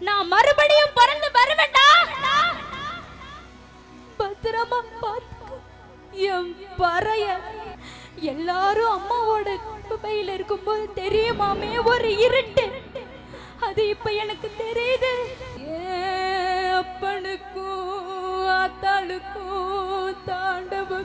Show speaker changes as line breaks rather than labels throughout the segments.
நான் மறுபடியும் பிறந்து வருவேன்டா. பத்திரமா பார்த்து என் பறைய. எல்லாரும் அம்மாவோட குப்பையில் இருக்கும்போது தெரியுமாமே ஒரு இருட்டு. அது இப்ப எனக்கு தெரியுது. அப்பனுக்கும் அத்தாளுக்கும் தாண்டவ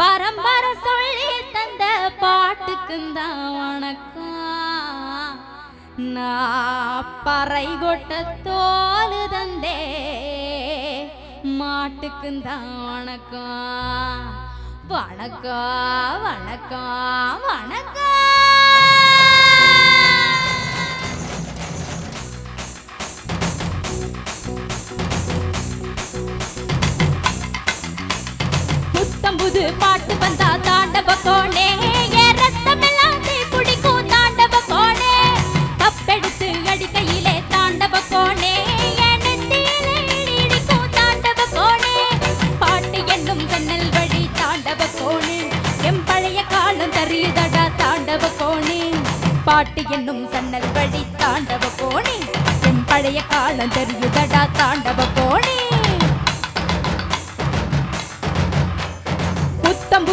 பரம்பரை சொல்லி தந்த பாட்டுக்கும் வணக்கம். நான் பறை கொட்ட தோலு தந்தே மாட்டுக்கும் வணக்கம். வணக்கம் வணக்கம் வணக்கம். பாட்டு என்னும் சன்னல் வழி தாண்டவ கோணே. என் பழைய காலம் தெரியுதடா தாண்டவ கோணே. புத்தம்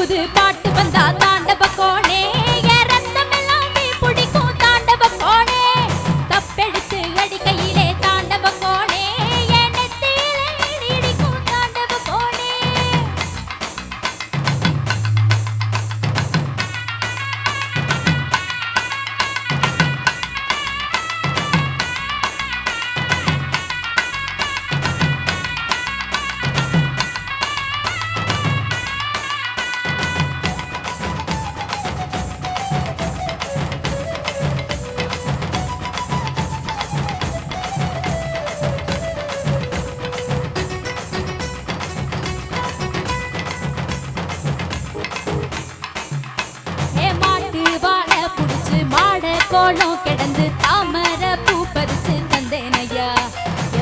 மாட கிடந்து தாமர பூ பறிச்சு தந்தேனையா?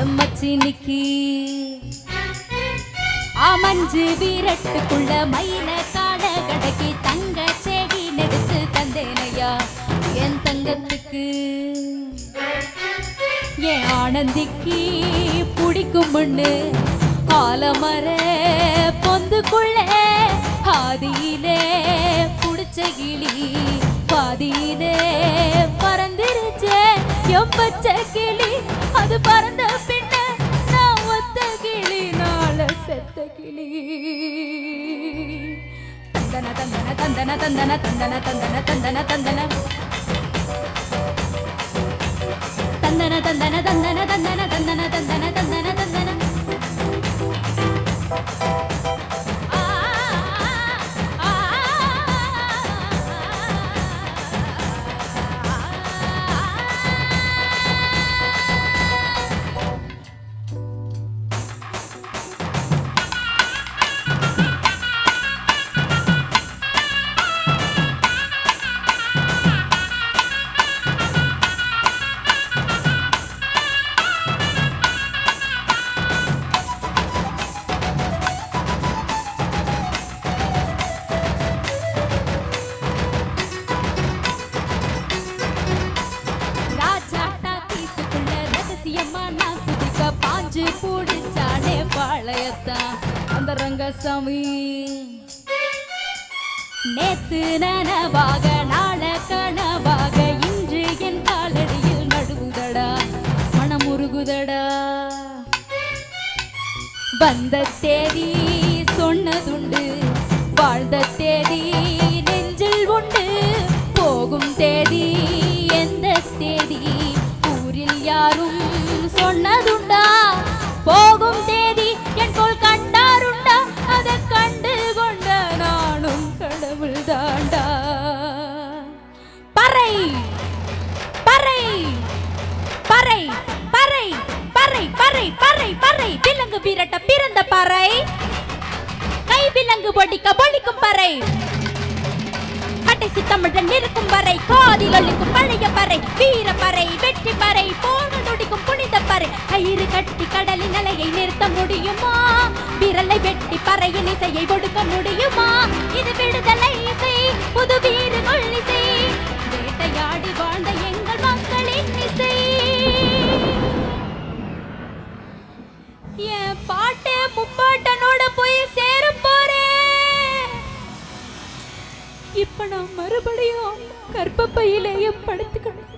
எம்மச்சினிக்கு ஆமஞ்சு வீரட்டுக்குள்ள மயில காட கடக்கி தங்க செடி நெடுத்து தந்தேனையா? என் தங்கத்துக்கு. என் ஆனந்திக்கு பிடிக்கும் மண்ணு. ஆலமர பொந்துக்குள்ளே ஆதியிலே புடிச்ச கிளி. தீனே பறந்துருச்சே என் கிளி அது பறந்த பின்ன நான் ஒத்த கிளி நாள செத்த கிளி தந்தன தந்தன தந்தன தந்தன தந்தன தந்தன தந்தன தந்தன தந்தன தந்தன தந்தன தந்தன தந்தன அந்த ரங்கசாமி நேத்து நனவாக நாள கனவாக இன்று என் காலடியில் நடுவுதடா மனமுருகுதடா வந்த தேதி பறை பறை பறை பறை. விலங்கு விரட்ட பிறந்த பறை. கை விலங்கு ஒடிக்க பொழிக்கும் பறை. கடைசி தமிழன் இருக்கும் பறை காதில் ஒழிக்கும் பழைய பறை. வீர பறை வெற்றி பறை போன நொடிக்கும் புனித பறை. கயிறு கட்டி கடலின் அலையை நிறுத்த முடியுமா? விரலை வெட்டி பறையின் இசையை ஒடுக்க முடியுமா? இது விடுதலை இசை புதுவி இப்ப நான் மறுபடியும் கர்ப்பப்பையிலேயே படுத்துக்கணும்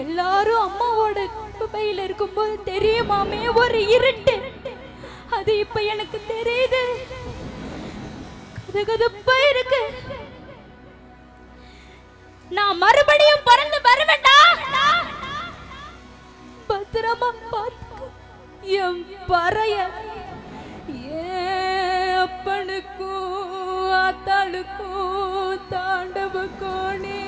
எல்லாரும் அம்மாவோட கர்ப்பப்பையில இருக்கும்போது தெரியுமாமே ஒரு இருட்டு. அது இப்ப எனக்கு தெரியுது. கதகதப்பா இருக்கு. நான் மறுபடியும் பறந்து வருவேண்டா பத்திரமா பார்த்து என் பறைய. ஏ அப்பனுக்கும் தாளுக்கும் தாண்டவ கோணே.